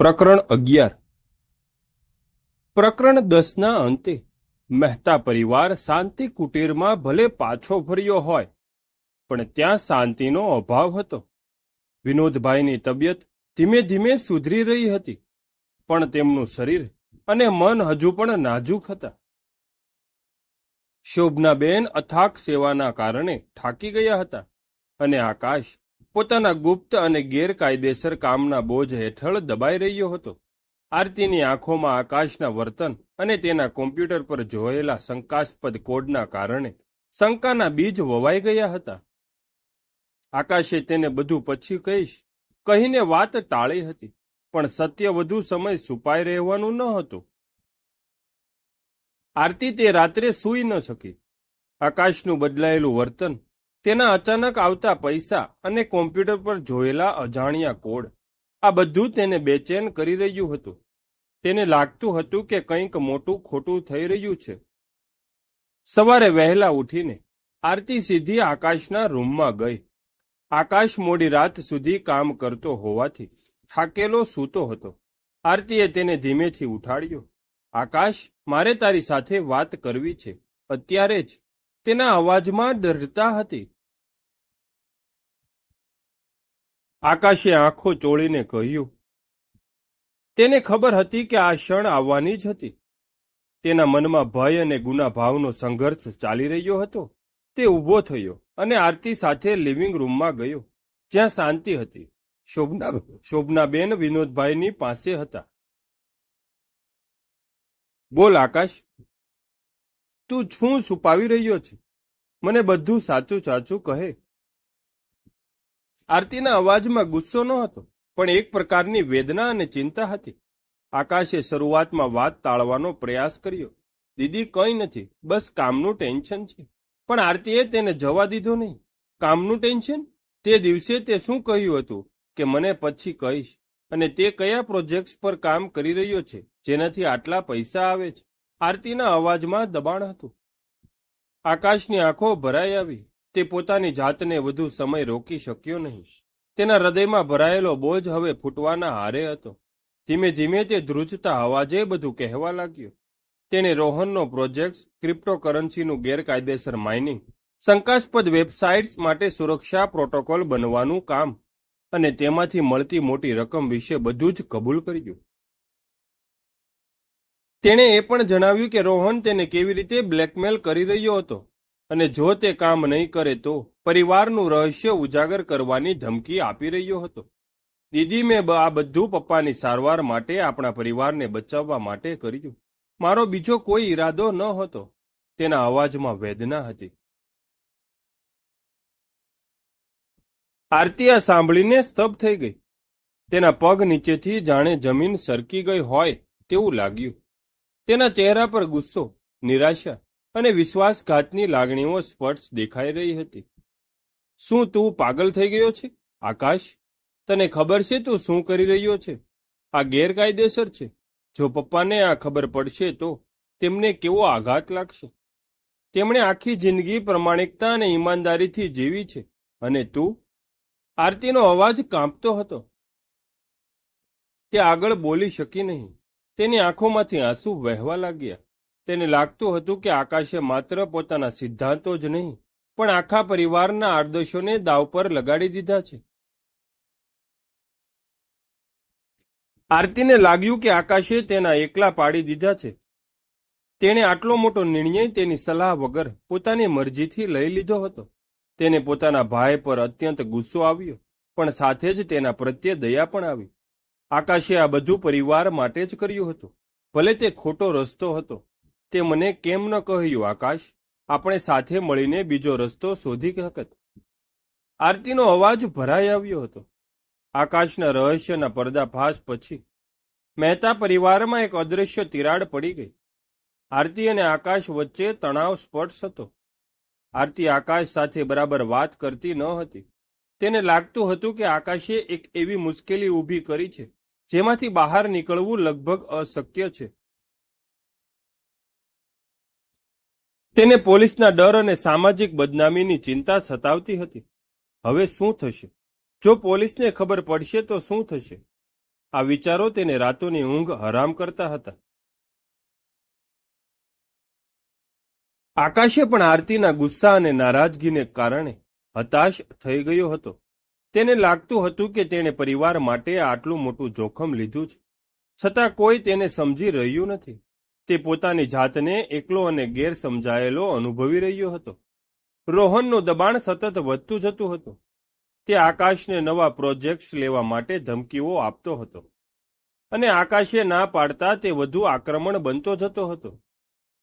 પ્રકરણ અગિયાર. પ્રકરણ દસના અંતે મહેતા પરિવાર શાંતિ કુટીરમાં ભલે પાછો ફર્યો હોય, પણ ત્યાં શાંતિનો અભાવ હતો. વિનોદભાઈની તબિયત ધીમે ધીમે સુધરી રહી હતી, પણ તેમનું શરીર અને મન હજુ પણ નાજુક હતા. શોભનાબેન અથાક સેવાના કારણે થાકી ગયા હતા અને આકાશ પોતાના ગુપ્ત અને ગેરકાયદેસર કામના બોજ હેઠળ દબાઈ રહ્યો હતો. આરતીની આંખોમાં આકાશના વર્તન અને તેના કોમ્પ્યુટર પર જોયેલા શંકાસ્પદ કોડના કારણે શંકાના બીજ વવાઈ ગયા હતા. આકાશે તેને બધું પછી કહીશ, કહીને વાત ટાળી હતી, પણ સત્ય વધુ સમય છુપાઈ રહેવાનું ન હતું. આરતી તે રાત્રે સૂઈ ન શકી. આકાશનું બદલાયેલું વર્તન તેના અચાનક આવતા પૈસા અને કોમ્પ્યુટર પર જોયેલા અજાણ્યા કોડ. આ બધું તેને બેચેન કરી રહ્યું હતું. તેને લાગતું હતું કે કંઈક મોટું ખોટું થઈ રહ્યું છે. સવારે વહેલા ઉઠીને આરતી સીધી આકાશના રૂમમાં ગઈ. આકાશ મોડી રાત સુધી કામ કરતો હોવાથી થાકેલો સૂતો હતો. આરતીએ તેને ધીમેથી ઉઠાડ્યો. આકાશ, મારે તારી સાથે વાત કરવી છે. અત્યારે જ. તેના અવાજમાં ડરતા હતી. આકાશે આંખો ચોળીને કહ્યું, તેને ખબર હતી કે આ ક્ષણ આવવાની જ હતી. તેના મનમાં ભય અને ગુનાભાવનો સંઘર્ષ ચાલી રહ્યો હતો. તે ઊભો થયો અને આરતી સાથે લિવિંગ રૂમમાં ગયો, જ્યાં શાંતિ હતી. શોભના, શોભનાબેન વિનોદભાઈની પાસે હતા. બોલ આકાશ, તું શું છુપાવી રહ્યો છે? મને બધું સાચું સાચું કહે. આરતીના અવાજમાં ગુસ્સો ન હતો, પણ એક પ્રકારની વેદના અને ચિંતા હતી. આકાશે શરૂઆતમાં વાત ટાળવાનો પ્રયાસ કર્યો. દીદી, કંઈ નથી, બસ કામનું ટેન્શન છે. પણ આરતીએ તેને જવા દીધો નહીં. કામનું ટેન્શન? તે દિવસે તે શું કહ્યું હતું કે મને પછી કહીશ. અને તે કયા પ્રોજેક્ટ્સ પર કામ કરી રહ્યો છે, જેનાથી આટલા પૈસા આવે છે? આરતીના અવાજમાં દબાણ હતું. આકાશની આંખો ભરાઈ આવી. તે પોતાની જાતને વધુ સમય રોકી શક્યો નહીં. તેના હૃદયમાં ભરાયેલો બોજ હવે ફૂટવાના હારે હતો. ધીમે ધીમે તે ધ્રુજતા અવાજે બધું કહેવા લાગ્યો. તેણે રોહનનો પ્રોજેક્ટ ક્રિપ્ટોકરન્સીનું ગેરકાયદેસર માઇનિંગ, શંકાસ્પદ વેબસાઇટ્સ માટે સુરક્ષા પ્રોટોકોલ બનવાનું કામ અને તેમાંથી મળતી મોટી રકમ વિશે બધું જ કબૂલ કર્યું. તેણે એ પણ જણાવ્યું કે રોહન તેને કેવી રીતે બ્લેકમેલ કરી રહ્યો હતો. અને જો તે કામ નહીં કરે તો પરિવારનું રહસ્ય ઉજાગર કરવાની ધમકી આપી રહ્યો હતો. દીદી, મેં આ બધું પપ્પાની સારવાર માટે આપણા પરિવારને બચાવવા માટે કર્યું. મારો બીજો કોઈ ઈરાદો ન હતો. તેના અવાજમાં વેદના હતી. આરતી આ સાંભળીને સ્તબ્ધ થઈ ગઈ. તેના પગ નીચેથી જાણે જમીન સરકી ગઈ હોય તેવું લાગ્યું. તેના ચહેરા પર ગુસ્સો, નિરાશા અને વિશ્વાસઘાતની લાગણીઓ સ્પષ્ટ દેખાઈ રહી હતી. શું તું પાગલ થઈ ગયો છે, આકાશ? તને ખબર છે તું શું કરી રહ્યો છે? આ ગેરકાયદેસર છે. જો પપ્પાને આ ખબર પડશે તો તેમને કેવો આઘાત લાગશે? તેમણે આખી જિંદગી પ્રમાણિકતા અને ઈમાનદારીથી જીવી છે, અને તું? આરતીનો અવાજ કાંપતો હતો. તે આગળ બોલી શકી નહીં. તેની આંખોમાંથી આંસુ વહેવા લાગ્યા. તેને લાગતું હતું કે આકાશે માત્ર પોતાના સિદ્ધાંતો જ નહીં, પણ આખા પરિવારના આદર્શોને દાવ પર લગાડી દીધા છે. આરતીને લાગ્યું કે આકાશે તેના એકલા પાડી દીધા છે. તેણે આટલો મોટો નિર્ણય તેની સલાહ વગર પોતાની મરજીથી લઈ લીધો હતો. તેને પોતાના ભાઈ પર અત્યંત ગુસ્સો આવ્યો, પણ સાથે જ તેના પ્રત્યે દયા પણ આવી. આકાશે આ બધું પરિવાર માટે જ કર્યું હતું. ભલે તે ખોટો રસ્તો હતો તે મને કેમ ન કહ્યું, આકાશ? આપણે સાથે મળીને બીજો રસ્તો શોધી શકત. આરતીનો અવાજ ભરાઈ આવ્યો હતો. આકાશના રહસ્યના પર્દાફાશ પછી મહેતા પરિવારમાં એક અદૃશ્ય તિરાડ પડી ગઈ. આરતી અને આકાશ વચ્ચે તણાવ સ્પર્શ હતો. આરતી આકાશ સાથે બરાબર વાત કરતી ન હતી. તેને લાગતું હતું કે આકાશે એક એવી મુશ્કેલી ઊભી કરી છે, જેમાંથી બહાર નીકળવું લગભગ અશક્ય છે. તેને પોલીસના ડર અને સામાજિક બદનામીની ચિંતા સતાવતી હતી. હવે શું થશે? જો પોલીસને ખબર પડશે તો શું થશે? આ વિચારો તેને રાતોની ઊંઘ હરામ કરતા હતા. આકાશે પણ આરતીના ગુસ્સા અને નારાજગીને કારણે હતાશ થઈ ગયો હતો. તેને લાગતું હતું કે તેણે પરિવાર માટે આટલું મોટું જોખમ લીધું છે. છતાં કોઈ તેને સમજી રહ્યું નથી. તે પોતાની જાતને એકલો અને ગેર સમજાયેલો અનુભવી રહ્યો હતો. રોહનનું દબાણ સતત વધતું જતું હતું. તે આકાશને નવા પ્રોજેક્ટ્સ લેવા માટે ધમકીઓ આપતો હતો. અને આકાશે ના પાડતા તે વધુ આક્રમણ બનતો જતો હતો.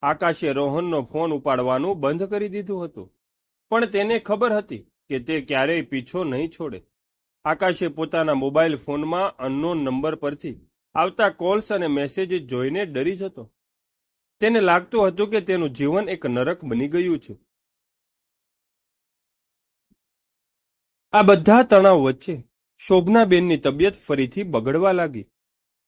આકાશે રોહનનો ફોન ઉપાડવાનું બંધ કરી દીધું હતું. પણ તેને ખબર હતી કે તે ક્યારેય પીછો નહીં છોડે. આકાશે પોતાના મોબાઈલ ફોનમાં અનનોન નંબર પરથી આવતા કોલ્સ અને મેસેજ જોઈને ડરી જતો. તેને લાગતું હતું કે તેનું જીવન એક નરક બની ગયું છે. આ બધા તણાવ વચ્ચે શોભનાબેનની તબિયત ફરીથી બગડવા લાગી.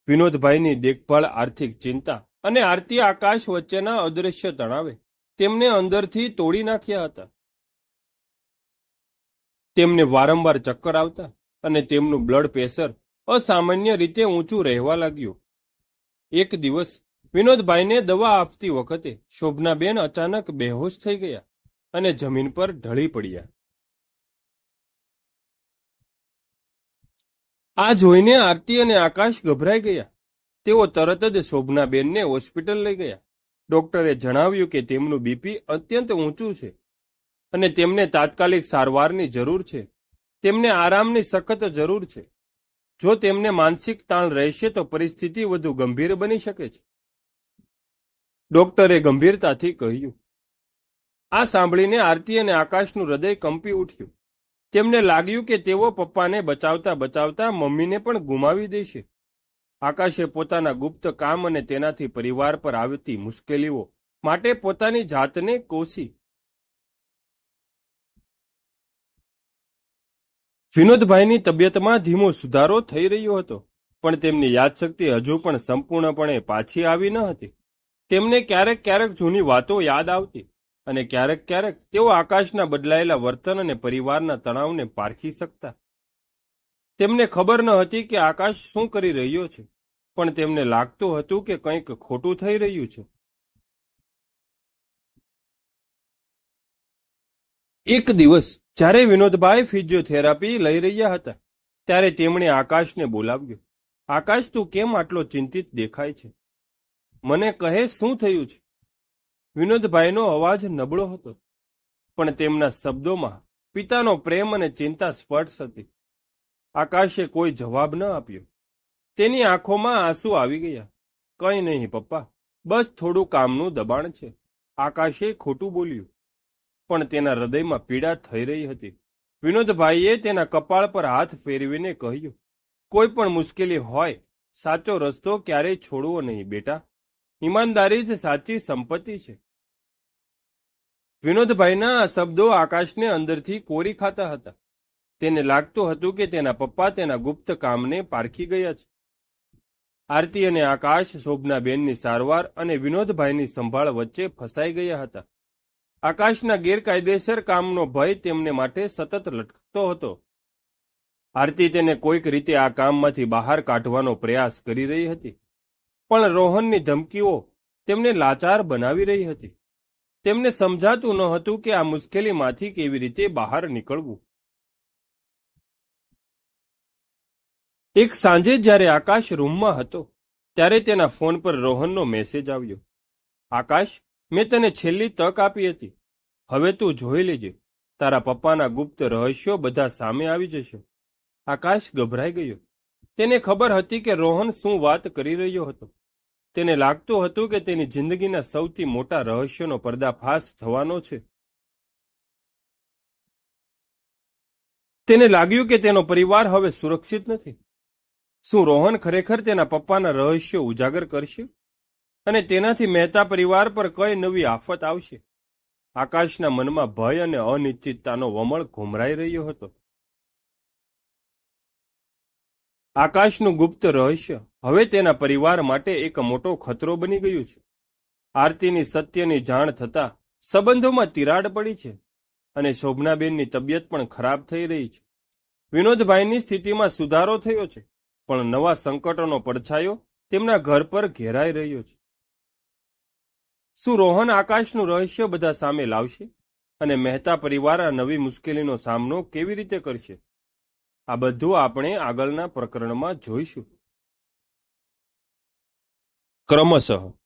વિનોદભાઈની દેખભાળ, આર્થિક ચિંતા અને આરતી આકાશ વચ્ચેના અદ્રશ્ય તણાવે તેમને અંદરથી તોડી નાખ્યા હતા. તેમને વારંવાર ચક્કર આવતા અને તેમનું બ્લડ પ્રેશર અસામાન્ય રીતે ઊંચું રહેવા લાગ્યું. એક દિવસ વિનોદભાઈને દવા આપતી વખતે શોભનાબેન અચાનક બેહોશ થઈ ગયા અને જમીન પર ઢળી પડ્યા. આ જોઈને આરતી અને આકાશ ગભરાઈ ગયા. તેઓ તરત જ શોભનાબેનને હોસ્પિટલ લઈ ગયા. ડોક્ટરે જણાવ્યું કે તેમનું બીપી અત્યંત ઊંચું છે અને તેમને તાત્કાલિક સારવારની જરૂર છે. તેમને આરામની સખત જરૂર છે. જો તેમને માનસિક તાણ રહેશે તો પરિસ્થિતિ વધુ ગંભીર બની શકે છે. ડોક્ટરે ગંભીરતાથી કહ્યું, આ સાંભળીને આરતી અને આકાશનું હૃદય કંપી ઉઠ્યું. તેમને લાગ્યું કે તેઓ પપ્પાને બચાવતા બચાવતા મમ્મીને પણ ગુમાવી દેશે. આકાશે પોતાના ગુપ્ત કામ અને તેનાથી પરિવાર પર આવતી મુશ્કેલીઓ માટે પોતાની જાતને કોસી. વિનોદભાઈની તબિયતમાં ધીમો સુધારો થઈ રહ્યો હતો, પણ તેમની યાદશક્તિ હજુ પણ સંપૂર્ણપણે પાછી આવી ન હતી. તેમને ક્યારેક ક્યારેક જૂની વાતો યાદ આવતી અને ક્યારેક ક્યારેક તેઓ આકાશના બદલાયેલા વર્તન અને પરિવારના તણાવને પારખી શકતા. તેમને ખબર ન હતી કે આકાશ શું કરી રહ્યો છે, પણ તેમને લાગતું હતું કે કંઈક ખોટું થઈ રહ્યું છે. એક દિવસ જ્યારે વિનોદભાઈ ફિઝિયોથેરાપી લઈ રહ્યા હતા, ત્યારે તેમણે આકાશને બોલાવ્યો. આકાશ, તું કેમ આટલો ચિંતિત દેખાય છે? મને કહે, શું થયું છે? વિનોદભાઈનો અવાજ નબળો હતો, પણ તેમના શબ્દોમાં પિતાનો પ્રેમ અને ચિંતા સ્પર્શ હતી. આકાશે કોઈ જવાબ ન આપ્યો. તેની આંખોમાં આંસુ આવી ગયા. કંઈ નહીં પપ્પા, બસ થોડું કામનું દબાણ છે. આકાશે ખોટું બોલ્યું, પણ તેના હૃદયમાં પીડા થઈ રહી હતી. વિનોદભાઈએ તેના કપાળ પર હાથ ફેરવીને કહ્યું, કોઈ પણ મુશ્કેલી હોય, સાચો રસ્તો ક્યારેય છોડવો નહીં બેટા. ઈમાનદારી જ સાચી સંપત્તિ છે. વિનોદભાઈના આ શબ્દો આકાશને અંદરથી કોરી ખાતા હતા. તેને લાગતું હતું કે તેના પપ્પા તેના ગુપ્ત કામને પારખી ગયા છે. આરતી અને આકાશ શોભનાબેનની સારવાર અને વિનોદભાઈની સંભાળ વચ્ચે ફસાઈ ગયા હતા. આકાશના ગેરકાયદેસર કામનો ભય તેમને માટે સતત લટકતો હતો. આરતી તેને કોઈક રીતે આ કામમાંથી બહાર કાઢવાનો પ્રયાસ કરી રહી હતી. પણ રોહનની ધમકીઓ તેમને લાચાર બનાવી રહી હતી. તેમને સમજાતું ન હતું કે આ મુશ્કેલીમાંથી કેવી રીતે બહાર નીકળવું. એક સાંજે જ્યારે આકાશ રૂમમાં હતો, ત્યારે તેના ફોન પર રોહનનો મેસેજ આવ્યો. આકાશ, મેં તને છેલ્લી તક આપી હતી. હવે તું જોઈ લેજે. તારા પપ્પાના ગુપ્ત રહસ્યો બધા સામે આવી જશે. આકાશ ગભરાઈ ગયો. તેને ખબર હતી કે રોહન શું વાત કરી રહ્યો હતો. તેને લાગતું હતું કે તેની જિંદગીના સૌથી મોટા રહસ્યનો પર્દાફાશ થવાનો છે. તેને લાગ્યું કે તેનો પરિવાર હવે સુરક્ષિત નથી. શું રોહન ખરેખર તેના પપ્પાના રહસ્યો ઉજાગર કરશે? અને તેનાથી મહેતા પરિવાર પર કઈ નવી આફત આવશે? આકાશના મનમાં ભય અને અનિશ્ચિતતાનો વમળ ઘુમરાઈ રહ્યો હતો. આકાશનું ગુપ્ત રહસ્ય હવે તેના પરિવાર માટે એક મોટો ખતરો બની ગયું છે. આરતીની સત્યની જાણ થતા સંબંધોમાં તિરાડ પડી છે અને શોભનાબેનની તબિયત પણ ખરાબ થઈ રહી છે. વિનોદભાઈની સ્થિતિમાં સુધારો થયો છે, પણ નવા સંકટોનો પડછાયો તેમના ઘર પર ઘેરાઈ રહ્યો છે. શું રોહન આકાશનું રહસ્ય બધા સામે લાવશે અને મહેતા પરિવાર આ નવી મુશ્કેલીનો સામનો કેવી રીતે કરશે? આ બધું આપણે આગળના પ્રકરણમાં જોઈશું. ક્રમશઃ.